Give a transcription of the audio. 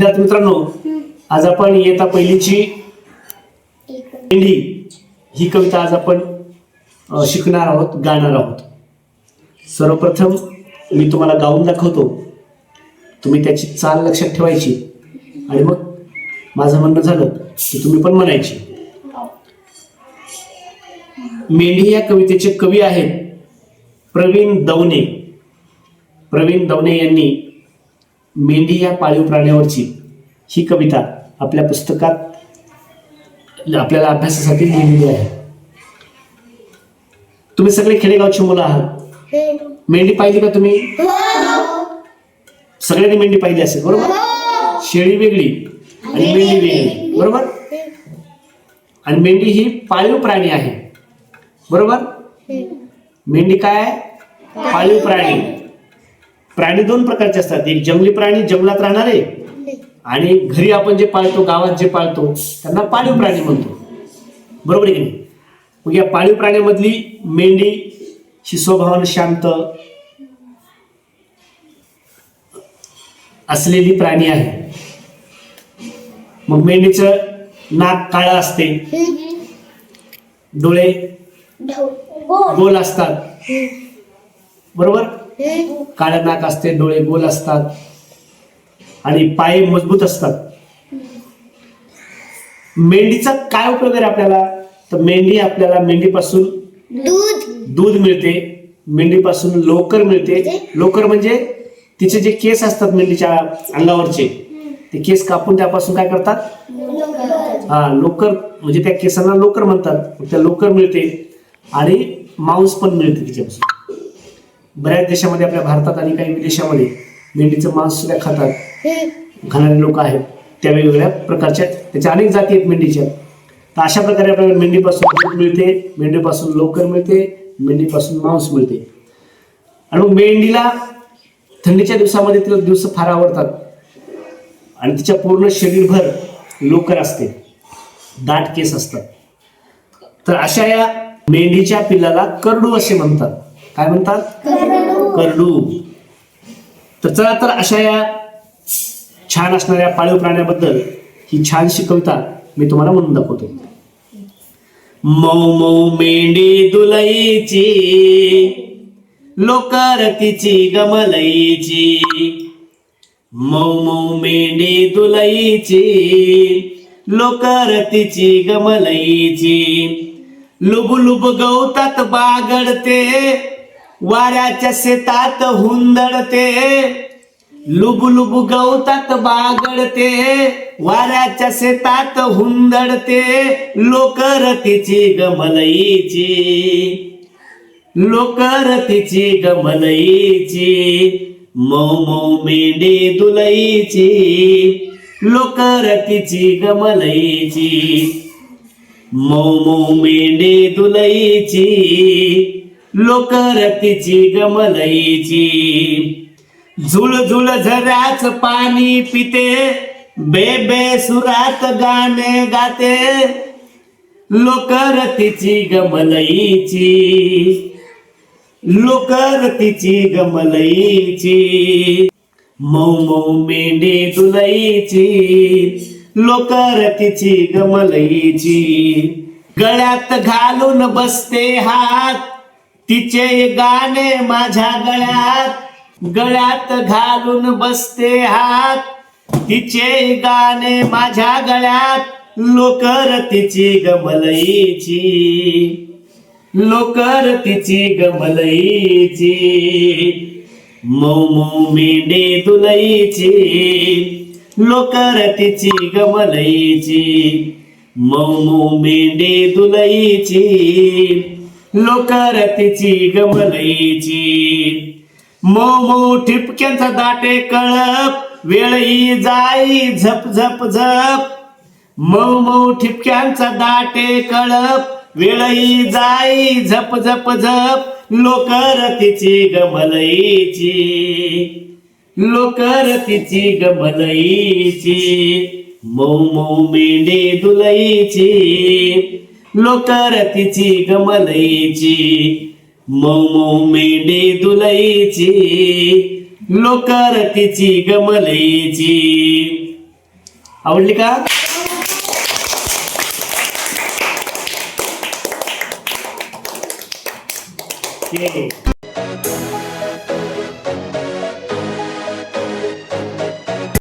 विद्यार्थी मित्रांनो आज आपण येता पहिलीची मेंढी ही कविता आज आपण शिकणार आहोत गाणार आहोत. सर्वप्रथम मी तुम्हाला गाऊन दाखवतो. तुम्ही त्याची चाल लक्षात ठेवायची. आणि मग माझं म्हणणं झालं की तुम्ही पण म्हणायची. मेंढी या कवितेचे कवी आहेत प्रवीण दवने. प्रवीण दवने यांनी मेंढी या पाळीव प्राण्यावरची ही कविता आपल्या पुस्तकात आपल्याला अभ्यासासाठी लिहिलेली आहे. तुम्ही सगळे खेडेगावची मुलं आहात. मेंढी पाहिली का तुम्ही? सगळ्यांनी मेंढी पाहिली असेल बरोबर? शेळी वेगळी आणि मेंढी वेगळी बरोबर? आणि मेंढी ही पाळीव प्राणी आहे बरोबर? मेंढी काय आहे? पाळीव प्राणी. प्राणी दोन प्रकारचे असतात. एक जंगली प्राणी जंगलात राहणारे आणि घरी आपण जे पाळतो गावात जे पाळतो त्यांना पाळीव प्राणी म्हणतो. बरोबर आहे की नाही? मग या पाळीव प्राण्यामधली मेंढी ही स्वभावानं शांत असलेली प्राणी आहे. मग मेंढीचं नाक काळं असते. डोळे गोल असतात. बरोबर? काळं नाक असते डोळे गोल असतात आणि पाय मजबूत असतात. मेंढीचा काय उपयोग आहे आपल्याला? तर मेंढी आपल्याला मेंढीपासून दूध. दूध मिळते मेंढीपासून लोकर मिळते. लोकर म्हणजे तिचे जे केस असतात मेंढीच्या अंगावरचे ते केस कापून त्यापासून काय करतात? हा लोकर. म्हणजे त्या केसांना लोकर म्हणतात. त्या लोकर मिळते आणि मांस पण मिळते तिच्यापासून. बऱ्याच देशामध्ये आपल्या भारतात आणि काही विदेशामध्ये मेंढीचं मांस सुद्धा खातात. खाणारे लोक आहेत. त्या वेगवेगळ्या प्रकारच्या त्याच्या अनेक जाती आहेत मेंढीच्या. तर अशा प्रकारे आपल्याला मेंढीपासून दूध मिळते मेंढीपासून लोकर मिळते मेंढीपासून मांस मिळते. आणि मग मेंढीला थंडीच्या दिवसामध्ये तिला दिवस फार आवडतात. आणि तिच्या पूर्ण शरीरभर लोकर असते. दाट केस असतात. तर अशा या मेंढीच्या पिल्लाला करडू असे म्हणतात. काय म्हणतात? करडू. तर चला तर अशा या छान असणाऱ्या पाळीव प्राण्याबद्दल ही छानशी कविता मी तुम्हाला म्हणून दाखवतो. मऊ मऊ मेंढी दुलईची लोकर तिची गमलईची. मऊ मऊ मेंढी दुलईची लोकर तिची गमलईची. लुब लुब गवतात बागडते वाऱ्याच्या शेतात हुंदडते. लुबलुब गवतात बागडते. वाऱ्याच्या शेतात हुंदडते. लोकर तिची गमलईची लोकर तिची गमलईची मऊ मऊ मेंढी दुलईची. लोकर तिची गमलईची मऊ मऊ मेंढी दुलईची. लोक रतीची गमलईची. झुळ झुळ झऱ्याच पाणी पिते बेबे सुरात गाणे गाते. लोक रतीची गमलईची. लोक रतीची गमलईची. मऊ मऊ मेंढी दुलईची लोक रतीची गमलईची. गळ्यात घालून बसते हात तिचे गाणे माझ्या गळ्यात गळ्यात घालून बसते हात. तिचे गाणे माझ्या गळ्यात लोकर तिची गमलईची. लोकर तिची गमलईची. मऊ मऊ मेंढे दुलईची. लोकर तिची गमलईची. मऊ मऊ मेंढे दुलईची. लोकरतीची गमलईची. मऊ मऊ ठिपक्यांचा दाटे कळप वेळही जाई झप झप झप. मऊ मऊ ठिपक्यांचा दाटे कळप वेळही जाई झप झप झप. लोकरतीची गमलईची. लोकरतीची गमलईची. मऊ मऊ मेंढी दुलईची. लोकर तिची गमलईची मऊ मऊ मेंढे दुलईची लोकर तिची गमलईची आवडली का ये.